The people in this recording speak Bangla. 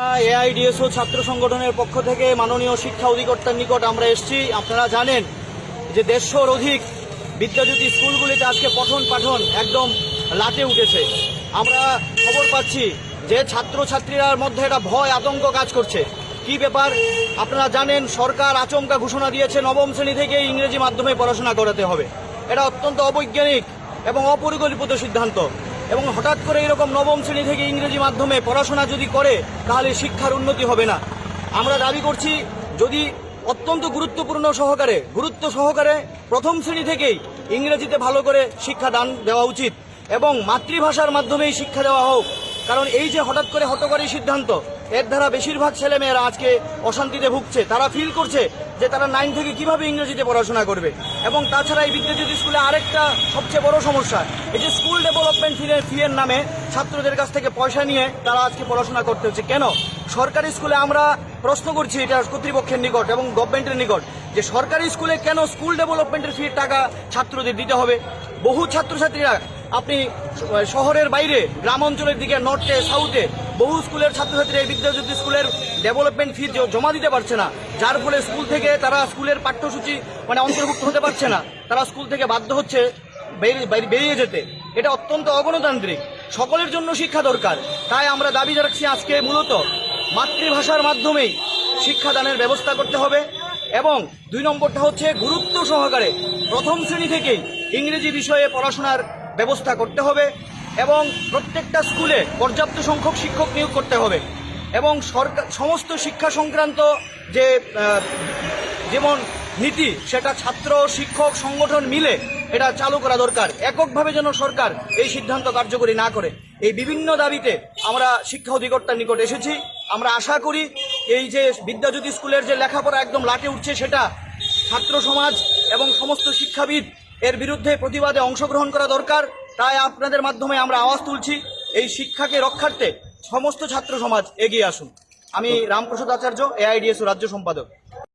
এআইডিএসও ছাত্র সংগঠনের পক্ষ থেকে মাননীয় শিক্ষা অধিকর্তার নিকট আমরা এসেছি। আপনারা জানেন যে দেড়শোর অধিক বিদ্যাজ্যোতি স্কুলগুলিতে আজকে পঠন পাঠন একদম লাটে উঠেছে। আমরা খবর পাচ্ছি যে ছাত্রছাত্রীরার মধ্যে একটা ভয় আতঙ্ক কাজ করছে। কি ব্যাপার? আপনারা জানেন, সরকার আচমকা ঘোষণা দিয়েছে, নবম শ্রেণি থেকে ইংরেজি মাধ্যমে পড়াশোনা করাতে হবে। এটা অত্যন্ত অবৈজ্ঞানিক এবং অপরিকল্পিত সিদ্ধান্ত। এবং হঠাৎ করে এরকম নবম শ্রেণি থেকে ইংরেজি মাধ্যমে পড়াশোনা যদি করে, তাহলে শিক্ষার উন্নতি হবে না। আমরা দাবি করছি, যদি অত্যন্ত গুরুত্বপূর্ণ সহকারে, গুরুত্ব সহকারে প্রথম শ্রেণি থেকেই ইংরেজিতে ভালো করে শিক্ষা দান দেওয়া উচিত এবং মাতৃভাষার মাধ্যমেই শিক্ষা দেওয়া হোক। কারণ এই যে হঠাৎ করে হটকারী সিদ্ধান্ত, এর দ্বারা বেশিরভাগ ছেলেমেয়েরা আজকে অশান্তিতে ভুগছে। তারা ফিল করছে যে তারা নাইন থেকে কীভাবে ইংরেজিতে পড়াশোনা করবে। এবং তাছাড়া এই বিদ্যাজ্যোতি স্কুলে আরেকটা সবচেয়ে বড় সমস্যা, এই যে স্কুল ডেভেলপমেন্ট ফি ফি এর নামে ছাত্রদের কাছ থেকে পয়সা নিয়ে তারা আজকে পড়াশোনা করতে হচ্ছে। কেন? সরকারি স্কুলে আমরা প্রশ্ন করছি এটা কর্তৃপক্ষের নিকট এবং গভর্নমেন্টের নিকট যে সরকারি স্কুলে কেন স্কুল ডেভেলপমেন্টের ফির টাকা ছাত্রদের দিতে হবে? বহু ছাত্রছাত্রীরা আপনি শহরের বাইরে, গ্রাম অঞ্চলের দিকে নর্থে সাউথে বহু স্কুলের ছাত্রছাত্রীরা এই বিদ্যাজ্যোতি স্কুলের ডেভেলপমেন্ট ফি জমা দিতে পারছে না, যার ফলে স্কুল থেকে তারা স্কুলের পাঠ্যসূচি মানে অন্তর্ভুক্ত হতে পারছে না, তারা স্কুল থেকে বাধ্য হচ্ছে বেরিয়ে যেতে। এটা অত্যন্ত অগণতান্ত্রিক। সকলের জন্য শিক্ষা দরকার। তাই আমরা দাবি রাখছি আজকে মূলত মাতৃভাষার মাধ্যমেই শিক্ষাদানের ব্যবস্থা করতে হবে এবং দুই নম্বরটা হচ্ছে গুরুত্ব সহকারে প্রথম শ্রেণি থেকেই ইংরেজি বিষয়ে পড়াশোনার ব্যবস্থা করতে হবে এবং প্রত্যেকটা স্কুলে পর্যাপ্ত সংখ্যক শিক্ষক নিয়োগ করতে হবে এবং সরকার, সমস্ত শিক্ষা সংক্রান্ত যে যেমন নীতি, সেটা ছাত্র, শিক্ষক, সংগঠন মিলে এটা চালু করা দরকার। এককভাবে যেন সরকার এই সিদ্ধান্ত কার্যকরী না করে। এই বিভিন্ন দাবিতে আমরা শিক্ষা অধিকর্তার নিকট এসেছি। আমরা আশা করি এই যে বিদ্যাজ্যোতি স্কুলের যে লেখাপড়া একদম লাটে উঠছে, সেটা ছাত্র সমাজ এবং সমস্ত শিক্ষাবিদ এর বিরুদ্ধে প্রতিবাদে অংশগ্রহণ করা দরকার, তাই আপনাদের মাধ্যমে আমরা আওয়াজ তুলছি। এই শিক্ষাকে রক্ষার্থে সমস্ত ছাত্র সমাজ এগিয়ে আসুন। আমি রামপ্রসাদ আচার্য এআইডিএস রাজ্য সম্পাদক।